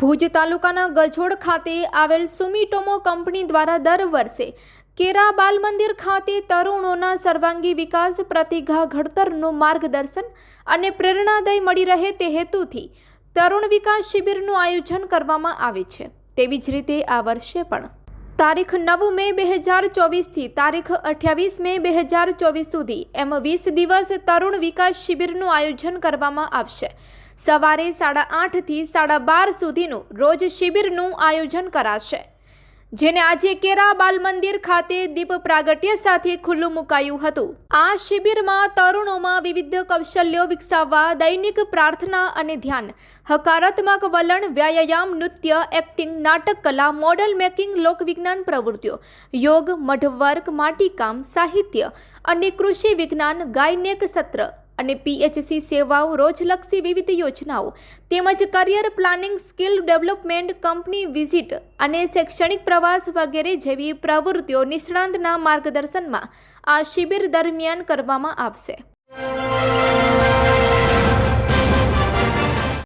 ભુજ તાલુકાના ગજોડ ખાતે આવેલ સુમિટોમો કંપની દ્વારા દર વર્ષે કેરા બાલ મંદિર ખાતે તરુણોના સર્વાંગી વિકાસ પ્રતિઘા ઘડતરનું માર્ગદર્શન અને પ્રેરણાદય મળી રહે તે હેતુથી તરુણ વિકાસ શિબિરનું આયોજન કરવામાં આવે છે. તેવી જ રીતે આ વર્ષે પણ તારીખ નવ મે બે હજાર ચોવીસથી તારીખ અઠ્યાવીસ મે બે હજાર ચોવીસ સુધી એમ વીસ દિવસ તરુણ વિકાસ શિબિરનું આયોજન કરવામાં આવશે. સવારે સાડા આઠથી સાડા બાર સુધીનું રોજ શિબિરનું આયોજન કરાશે. જેને આજે કેરા બાલ મંદિર ખાતે દીપ પ્રાગટ્ય સાથે ખુલ્લું મુકાયું હતું. આ શિબિરમાં તરુણોમાં વિવિધ કૌશલ્યો વિકસાવવા, દૈનિક પ્રાર્થના અને ધ્યાન, હકારાત્મક વલણ, વ્યાયામ, નૃત્ય, એક્ટિંગ, નાટક કલા, મોડલ મેકિંગ, લોકવિજ્ઞાન પ્રવૃત્તિઓ, યોગ મઢવર્ક માટીકામ સાહિત્ય અને કૃષિ વિજ્ઞાન, ગાયનેક સત્ર અને પીએચસી સેવાઓ રોજલક્ષી વિવિધ યોજનાઓ તેમજ career planning skill development company visit અને શૈક્ષણિક પ્રવાસ વગેરે જેવી પ્રવૃત્તિઓ નિષ્ણાંતના માર્ગદર્શનમાં આ શિબિર દરમિયાન કરવામાં આવશે.